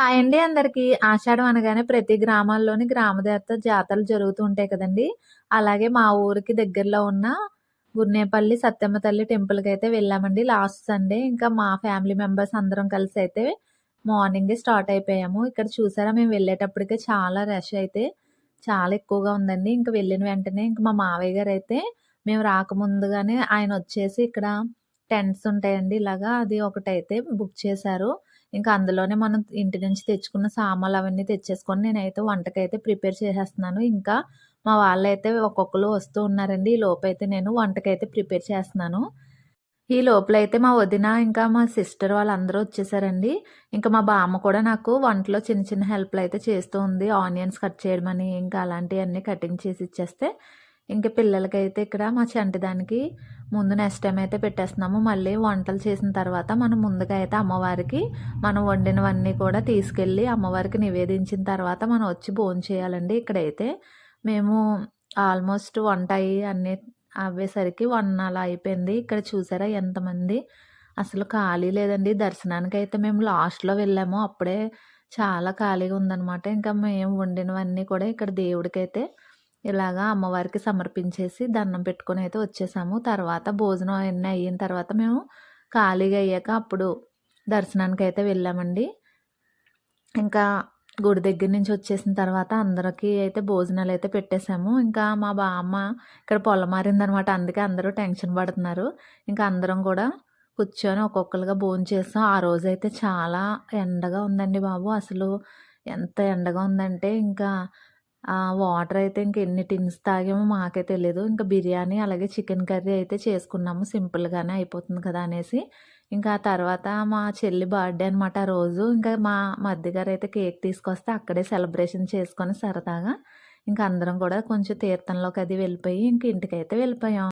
Hi అండి అందరికీ. ఆషాఢం అనగానే ప్రతి గ్రామాల్లోని గ్రామదేవత జాతరలు జరుగుతూ ఉంటాయి కదండి. అలాగే మా ఊరికి దగ్గరలో ఉన్న గున్నేపల్లి సత్యమ్మ తల్లి టెంపుల్కి అయితే వెళ్ళామండి లాస్ట్ సండే. ఇంకా మా ఫ్యామిలీ మెంబర్స్ అందరం కలిసి అయితే మార్నింగే స్టార్ట్ అయిపోయాము. ఇక్కడ చూసారా మేము వెళ్ళేటప్పటికే చాలా రష్ అయితే చాలా ఎక్కువగా ఉందండి. ఇంకా వెళ్ళిన వెంటనే ఇంకా మా మావయ్య గారు అయితే మేము రాకముందుగానే ఆయన వచ్చేసి ఇక్కడ టెంట్స్ ఉంటాయండి ఇలాగా అది ఒకటైతే బుక్ చేశారు. ఇంకా అందులోనే మనం ఇంటి నుంచి తెచ్చుకున్న సామాన్లు అవన్నీ తెచ్చేసుకొని నేనైతే వంటకైతే ప్రిపేర్ చేసేస్తున్నాను. ఇంకా మా వాళ్ళైతే ఒక్కొక్కరు వస్తూ ఉన్నారండి. ఈ లోపైతే నేను వంటకైతే ప్రిపేర్ చేస్తున్నాను. ఈ లోపల అయితే మా వదిన ఇంకా మా సిస్టర్ వాళ్ళందరూ వచ్చేసారండి. ఇంకా మా బామ్మ కూడా నాకు వంటలో చిన్న చిన్న హెల్ప్లు అయితే చేస్తూ ఉంది. ఆనియన్స్ కట్ చేయడమని ఇంకా అలాంటివన్నీ కటింగ్ చేసి ఇచ్చేస్తే ఇంకా పిల్లలకైతే ఇక్కడ మా చంటిదానికి ముందు నెక్స్ట్ టైం అయితే పెట్టేస్తున్నాము. మళ్ళీ వంటలు చేసిన తర్వాత మనం ముందుగా అయితే అమ్మవారికి మనం వండినవన్నీ కూడా తీసుకెళ్ళి అమ్మవారికి నివేదించిన తర్వాత మనం వచ్చి భోజనం చేయాలండి. ఇక్కడైతే మేము ఆల్మోస్ట్ వంట అయ్యి అన్నీ అవ్వేసరికి వన్ అలా అయిపోయింది. ఇక్కడ చూసారా ఎంతమంది? అసలు ఖాళీ లేదండి. దర్శనానికి అయితే మేము లాస్ట్లో వెళ్ళాము. అప్పుడే చాలా ఖాళీగా ఉందనమాట ఇంకా మేము వండినవన్నీ కూడా ఇక్కడ దేవుడికైతే ఇలాగా అమ్మవారికి సమర్పించేసి దండం పెట్టుకొని అయితే వచ్చేసాము. తర్వాత భోజనం అవన్నీ అయిన తర్వాత మేము ఖాళీగా అయ్యాక అప్పుడు దర్శనానికి అయితే వెళ్ళామండి. ఇంకా గుడి దగ్గర నుంచి వచ్చేసిన తర్వాత అందరికీ అయితే భోజనాలు అయితే పెట్టేశాము. ఇంకా మా బామ్మ ఇక్కడ పొలమారిందనమాట. అందుకే అందరూ టెన్షన్ పడుతున్నారు. ఇంకా అందరం కూడా కూర్చొని ఒక్కొక్కరుగా భోజనం చేస్తాం. ఆ రోజు అయితే చాలా ఎండగా ఉందండి బాబు. అసలు ఎంత ఎండగా ఉందంటే ఇంకా వాటర్ అయితే ఇంక ఎన్ని టిన్స్ తాగామో మాకే తెలియదు ఇంకా బిర్యానీ అలాగే చికెన్ కర్రీ అయితే చేసుకున్నాము. సింపుల్గానే అయిపోతుంది కదా అనేసి. ఇంకా తర్వాత మా చెల్లి బర్త్డే అనమాట రోజు. ఇంకా మా మధ్యగారు అయితే కేక్ తీసుకొస్తే అక్కడే సెలబ్రేషన్ చేసుకొని సరదాగా ఇంకా అందరం కూడా కొంచెం తీర్థంలోకి అది వెళ్ళిపోయి ఇంక ఇంటికైతే వెళ్ళిపోయాం.